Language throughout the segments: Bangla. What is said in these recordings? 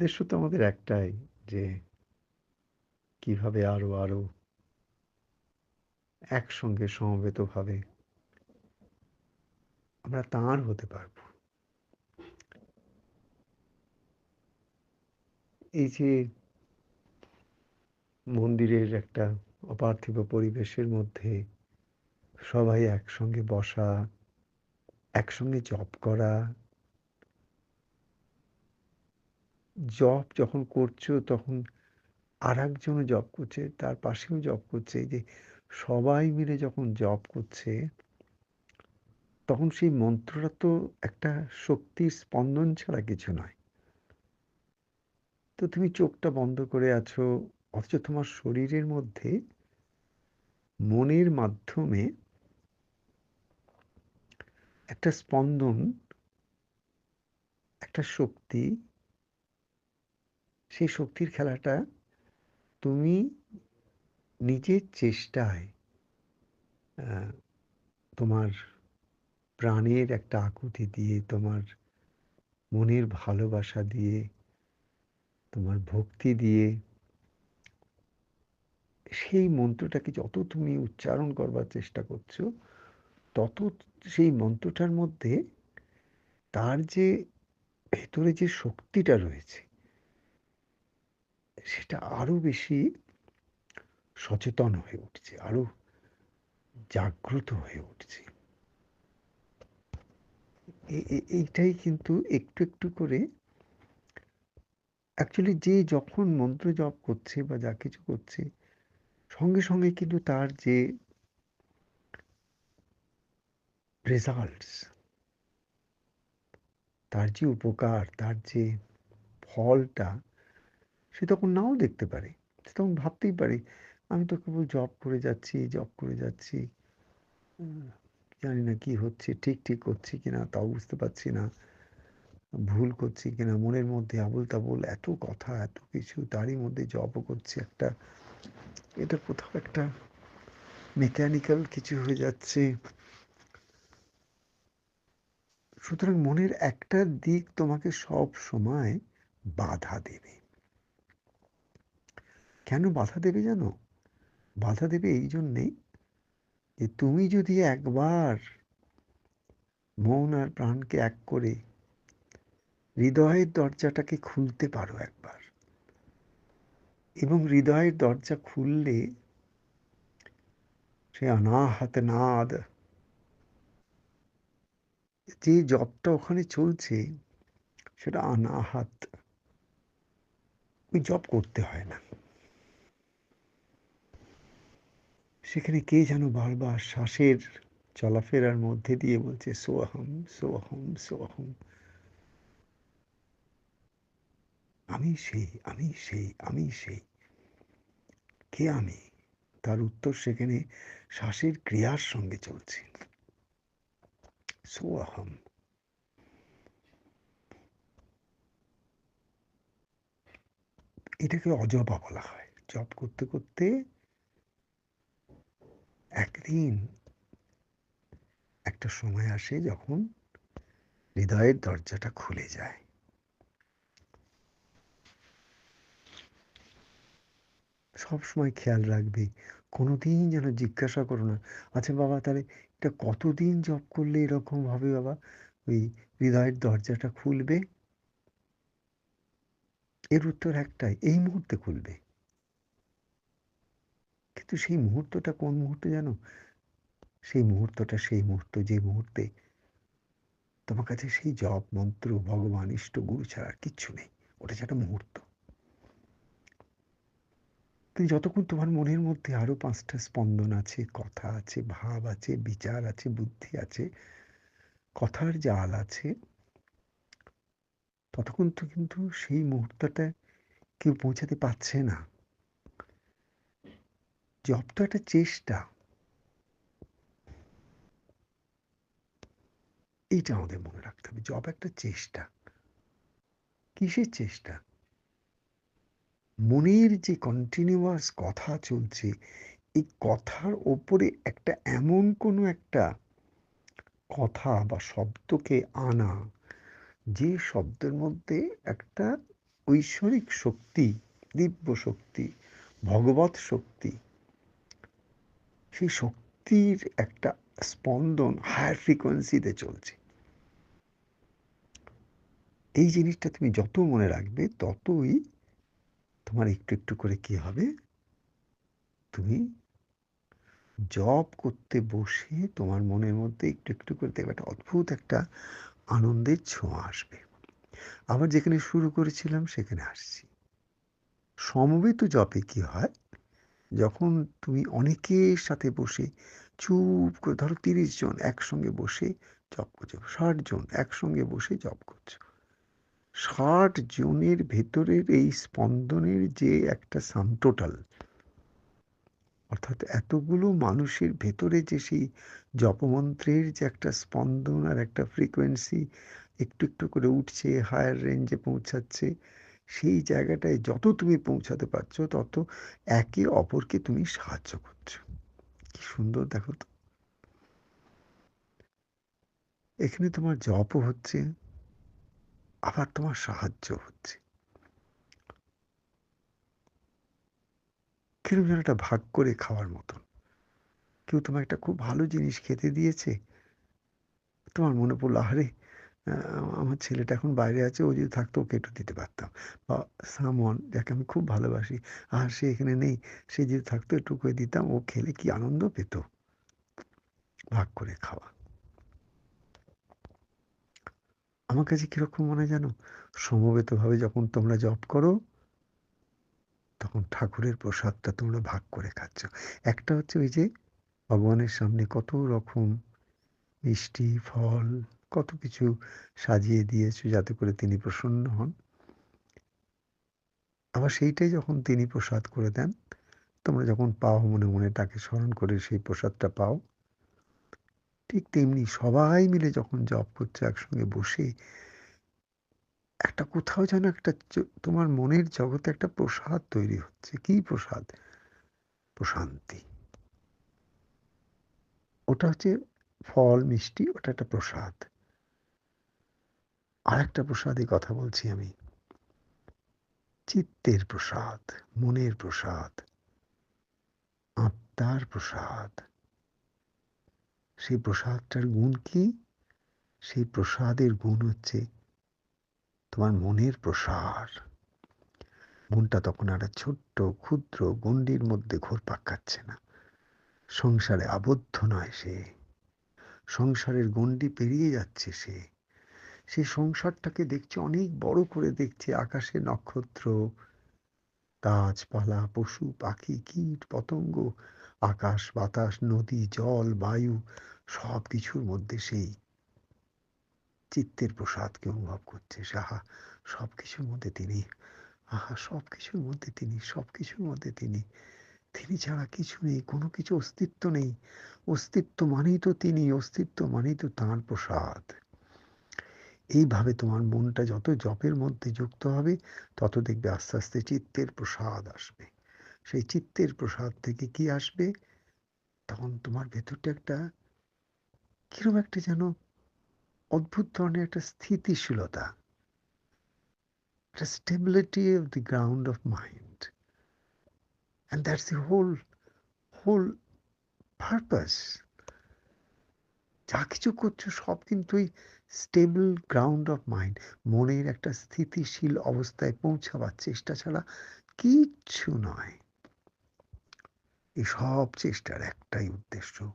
উদ্দেশ্য তো আমাদের একটাই যে কীভাবে আরও আরও একসঙ্গে সমবেতভাবে আমরা তাঁর হতে পারব। এই যে মন্দিরের একটা অপার্থিব পরিবেশের মধ্যে সবাই একসঙ্গে বসা, একসঙ্গে জপ করা জপ যখন করছ, তখন আর একজনও জপ করছে, তার পাশেও জপ করছে। যে সবাই মিলে যখন জপ করছে, তখন সেই মন্ত্রটা তো একটা শক্তির স্পন্দন ছাড়া কিছু নয়। তো তুমি চোখটা বন্ধ করে আছো, অথচ তোমার শরীরের মধ্যে মনের মাধ্যমে একটা স্পন্দন, একটা শক্তি সেই শক্তির খেলাটা তুমি নিজের চেষ্টায় তোমার প্রাণের একটা আকুতি দিয়ে, তোমার মনের ভালোবাসা দিয়ে, তোমার ভক্তি দিয়ে সেই মন্ত্রটাকে যত তুমি উচ্চারণ করবার চেষ্টা করছ, তত সেই মন্ত্রটার মধ্যে তার যে ভেতরে যে শক্তিটা রয়েছে সেটা আরও বেশি সচেতন হয়ে উঠছে, আরও জাগ্রত হয়ে উঠছে। এইটাই কিন্তু একটু একটু করে অ্যাকচুয়ালি যে যখন মন্ত্র জপ করছে বা যা কিছু করছে, সঙ্গে সঙ্গে কিন্তু তার যে রেজাল্টস তার যে উপকার, তার যে ফলটা সে তখন নাও দেখতে পারে। সে তখন ভাবতেই পারে, আমি তো কেবল জব করে যাচ্ছি জব করে যাচ্ছি। জানি না কি হচ্ছে, ঠিক ঠিক করছি কিনা তাও বুঝতে পারছি না। ভুল করছি কিনা মনের মধ্যে আবল তাবল এত কথা, এত কিছু, তারই মধ্যে জবও করছি একটা। এটা কোথাও একটা মেকানিক্যাল কিছু হয়ে যাচ্ছে। সুতরাং মনের একটা দিক তোমাকে সব সময় বাধা দেবে। কেন বাধা দেবে জানো? বাধা দেবে এই জন্যেই যে তুমি যদি একবার মন আর প্রাণকে এক করে হৃদয়ের দরজাটাকে খুলতে পারো একবার। এবং হৃদয়ের দরজা খুললে সে অনাহাত নাদ, যে জবটা ওখানে চলছে সেটা অনাহাত। ওই জব করতে হয় না। সেখানে কে যেন বারবার শ্বাসের চলাফেরার মধ্যে দিয়ে বলছে সোহম সোহম সোহম আমি সেই আমি সেই আমি সেই। কে আমি? তার উত্তর সেখানে শ্বাসের ক্রিয়ার সঙ্গে চলছে। সোহম এটাকে অজবা বলা হয়। জপ করতে করতে একদিন একটা সময় আসে যখন হৃদয়ের দরজাটা খুলে যায়। সব সময় খেয়াল রাখবে, কোনোদিন যেন জিজ্ঞাসা করো না আচ্ছা বাবা, তাহলে এটা কতদিন জব করলে এরকম হবে বাবা? ওই হৃদয়ের দরজাটা খুলবে? এর উত্তর একটাই, এই মুহূর্তে খুলবে। কিন্তু সেই মুহূর্তটা কোন মুহূর্ত জানো? সেই মুহূর্তটা সেই মুহূর্ত যে মুহূর্তে তোমার কাছে সেই জপ মন্ত্র, ভগবান, ইষ্ট, গুরু ছাড়া কিচ্ছু নেই। ওটা একটা মুহূর্ত। কিন্তু যতক্ষণ তোমার মনের মধ্যে আরও পাঁচটা স্পন্দন আছে, কথা আছে, ভাব আছে, বিচার আছে, বুদ্ধি আছে, কথার জাল আছে, ততক্ষণ তো কিন্তু সেই মুহূর্তটা কেউ পৌঁছাতে পারছে না। জব তো একটা চেষ্টা। এইটা আমাদের মনে রাখতে হবে জব একটা চেষ্টা। কিসের চেষ্টা? মনের যে কন্টিনিউয়াস কথা চলছে, এই কথার ওপরে একটা এমন কোনো একটা কথা বা শব্দকে আনা, যে শব্দের মধ্যে একটা ঐশ্বরিক শক্তি, দিব্য শক্তি ভগবত শক্তি সেই শক্তির একটা স্পন্দন হায়ার ফ্রিকোয়েন্সিতে চলছে। এই জিনিসটা তুমি যত মনে রাখবে, ততই তোমার একটু একটু করে কি হবে? তুমি জব করতে বসে তোমার মনের মধ্যে একটু একটু করে দেখবে একটা অদ্ভুত একটা আনন্দের ছোঁয়া আসবে। আবার যেখানে শুরু করেছিলাম সেখানে আসছি। সমবেত জপে কি হয়? যখন তুমি অনেকের সাথে বসে চুপ করে, ধরো তিরিশ জন একসঙ্গে বসে জপ করছ, ষাট জন একসঙ্গে বসে জপ করছ, ষাট জনের ভেতরের এই স্পন্দনের যে একটা সাম টোটাল অর্থাৎ এতগুলো মানুষের ভেতরে যে সেই জপমন্ত্রের যে একটা স্পন্দন আর একটা ফ্রিকোয়েন্সি একটু একটু করে উঠছে হায়ার রেঞ্জে পৌঁছাচ্ছে সেই জায়গাটায় যত তুমি পৌঁছাতে পারছ, তত একে অপরকে তুমি সাহায্য করছ। কি সুন্দর দেখো তো। এখানে তোমার জপও হচ্ছে, আবার তোমার সাহায্য হচ্ছে। কীরকম যেন একটা ভাগ করে খাওয়ার মতন। কেউ তোমার একটা খুব ভালো জিনিস খেতে দিয়েছে, তোমার মনে পড়ল, আরে আমার ছেলেটা এখন বাইরে আছে, ও যদি থাকতো ওকে একটু দিতে পারতাম। বা সামন যাকে আমি খুব ভালোবাসি, আর সে এখানে নেই, সে যদি থাকতো একটু করে দিতাম, ও খেলে কি আনন্দ পেত? ভাগ করে খাওয়া। আমার কাছে কীরকম মনে জানো? সমবেতভাবে যখন তোমরা জপ করো, তখন ঠাকুরের প্রসাদটা তোমরা ভাগ করে খাচ্ছ। একটা হচ্ছে ওই যে, ভগবানের সামনে কত রকম মিষ্টি, ফল কত কিছু সাজিয়ে দিয়েছ যাতে করে তিনি প্রসন্ন হন। আবার সেইটাই যখন তিনি প্রসাদ করে দেন, তোমরা যখন পাও মনে মনে তাকে স্মরণ করে সেই প্রসাদটা পাও, ঠিক তেমনি সবাই মিলে যখন জপ করছ একসঙ্গে বসে, একটা কোথাও যেন একটা তোমার মনের জগতে একটা প্রসাদ তৈরি হচ্ছে। কি প্রসাদ? প্রশান্তি। ওটা হচ্ছে ফল, মিষ্টি, ওটা একটা প্রসাদ। আরেকটা প্রসাদে কথা বলছি আমি। চিত্তের প্রসাদ, মনের প্রসাদ, আত্মার প্রসাদ। সেই প্রসাদটার গুণ কি? সেই প্রসাদের গুণ হচ্ছে তোমার মনের প্রসার। মনটা তখন আর ছোট্ট, ক্ষুদ্র গণ্ডির মধ্যে ঘোরপাক খাচ্ছে না। সংসারে আবদ্ধ নয় সে। সংসারের গণ্ডি পেরিয়ে যাচ্ছে সে। সেই সংসারটাকে দেখছে, অনেক বড় করে দেখছে। আকাশে নক্ষত্র, গাছপালা, পশু, পাখি, কীট, পতঙ্গ, আকাশ, বাতাস, নদী, জল, বায়ু সব কিছুর মধ্যে সেই চিত্তের প্রসাদকে অনুভব করছে। সাহা সব কিছুর মধ্যে তিনি, আহা সব কিছুর মধ্যে তিনি সব কিছুর মধ্যে তিনি। তিনি ছাড়া কিছু নেই, কোনো কিছু অস্তিত্ব নেই। অস্তিত্ব মানেই তো তিনি, অস্তিত্ব মানেই তো তাঁর প্রসাদ। এইভাবে তোমার মনটা যত জপের মধ্যে যুক্ত হবে, তত দেখবে আস্তে আস্তে চিত্তের প্রসাদ আসবে। সেই চিত্তের প্রসাদ থেকে কি আসবে? তখন তোমার ভেতরটা একটা কিরম একটা যেন অদ্ভুত ধরনের একটা স্থিতিশীলতা। একটা stability of the ground of mind and that's the whole whole purpose যা কিছু করছ সব কিন্তু ওই স্টেবল গ্রাউন্ড অফ মাইন্ড মনের একটা স্থিতিশীল অবস্থায় পৌঁছাবার চেষ্টা ছাড়া কিচ্ছু নয়। এই সব চেষ্টার একটাই উদ্দেশ্য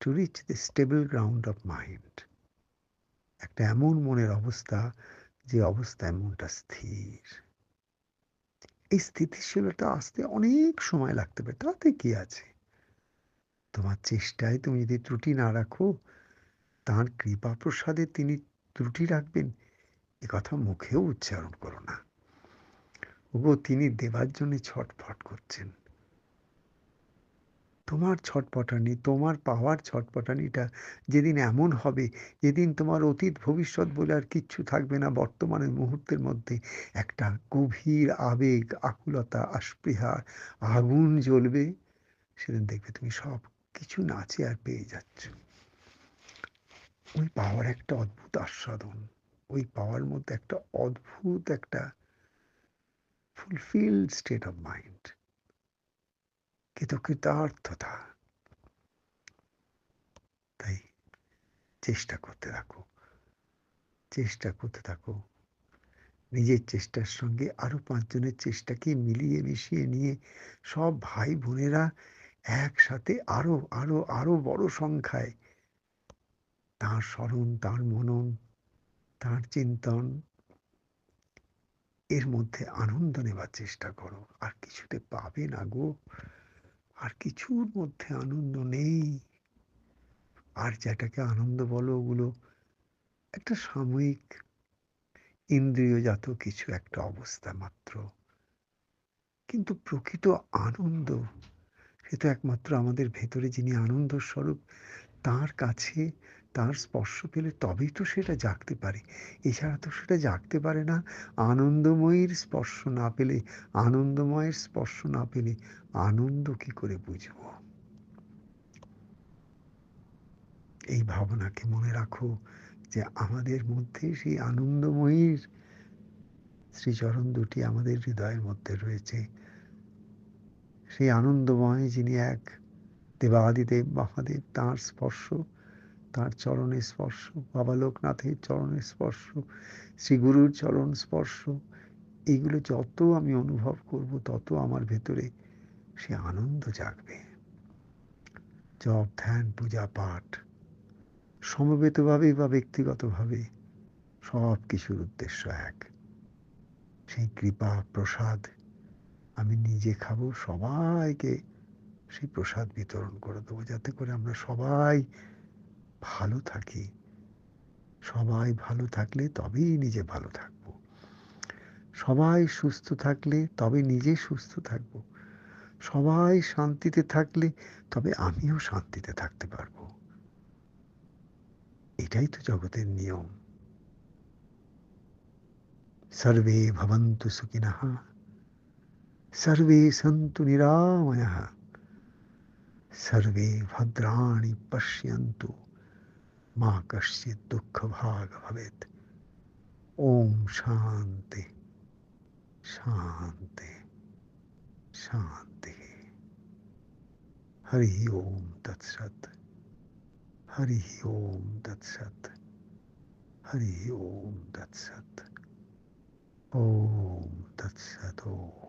to reach the stable ground of mind একটা এমন মনের অবস্থা, যে অবস্থায় মনটা স্থির। এই স্থিতিশীলতা আসতে অনেক সময় লাগতে পারে, তাতে কি আছে? তোমার চেষ্টায় তুমি যদি ত্রুটি না রাখো তাঁর কৃপা প্রসাদে তিনি ত্রুটি রাখবেন কথা মুখেও উচ্চারণ করো না। ওগো, তিনি দেবার জন্য ছটফট করছেন। তোমার ছটপটানি, তোমার পাওয়ার ছটপটানিটা যেদিন এমন হবে, যেদিন তোমার অতীত ভবিষ্যৎ বলে আর কিচ্ছু থাকবে না, বর্তমানের মুহূর্তের মধ্যে একটা গভীর আবেগ, আকুলতা, আস্পৃহা, আগুন জ্বলবে, সেদিন দেখবে তুমি সব কিছু নাচে আর পেয়ে যাচ্ছ। ওই পাওয়ার একটা অদ্ভুত আস্বাদন, ওই পাওয়ার মধ্যে একটা অদ্ভুত একটা ফুলফিলড স্টেট অফ মাইন্ড কৃতকৃতার্থতা। তাই চেষ্টা করতে থাকো, চেষ্টা করতে থাকো। নিজের চেষ্টার সঙ্গে আরও পাঁচজনের চেষ্টাকে মিলিয়ে মিশিয়ে নিয়ে সব ভাই বোনেরা একসাথে আরও আরও আরও বড় সংখ্যায়। তার স্মরণ, তার মনন, তার চিন্তন, এর মধ্যে আনন্দ নেবার চেষ্টা করো। আর কিছুতে পাবে না গো। আর কিছুর মধ্যে আনন্দ নেই। আর যেটাকে আনন্দ বলো ওগুলো একটা সাময়িক ইন্দ্রিয়জাত কিছু একটা অবস্থা মাত্র। কিন্তু প্রকৃত আনন্দ সে তো একমাত্র আমাদের ভেতরে যিনি আনন্দ স্বরূপ তার কাছে তার স্পর্শ পেলে তবেই তো সেটা জাগতে পারে। এছাড়া তো সেটা জাগতে পারে না। আনন্দময়ীর স্পর্শ না পেলে, আনন্দময়ের স্পর্শ না পেলে আনন্দ কি করে বুঝব? এই ভাবনাকে মনে রাখো যে আমাদের মধ্যে সেই আনন্দময়ীর শ্রীচরণ দুটি আমাদের হৃদয়ের মধ্যে রয়েছে। সেই আনন্দময় যিনি এক দেবাদিদেব মহাদেব, তাঁর স্পর্শ, তাঁর চরণের স্পর্শ, বাবা লোকনাথের চরণের স্পর্শ, শ্রী গুরুর চরণ স্পর্শ, এইগুলো যত আমি অনুভব করব, তত আমার ভেতরে সে আনন্দ জাগবে। জপ, ধ্যান, পূজা, পাঠ, সমবেতভাবে বা ব্যক্তিগতভাবে সব কিছুর উদ্দেশ্য এক। সেই কৃপা, প্রসাদ আমি নিজে খাব, সবাইকে সেই প্রসাদ বিতরণ করে দেবো, যাতে করে আমরা সবাই ভালো থাকি। সবাই ভালো থাকলে তবেই নিজে ভালো থাকব। সবাই সুস্থ থাকলে তবে নিজে সুস্থ থাকব। সবাই শান্তিতে থাকলে তবে আমিও শান্তিতে থাকতে পারব। এটাই তো জগতের নিয়ম। সর্বে ভবন্তু সুখিনঃ सर्वे सन्तु निरामयः। सर्वे भद्राणि पश्यन्तु। मा कश्चित् दुःखभाग भवेत्। ओम शांति शांति शांति हरि ओम तत्सत्। हरि ओम तत्सत्। हरि ओम तत्सत्। ओम तत्सत। ओम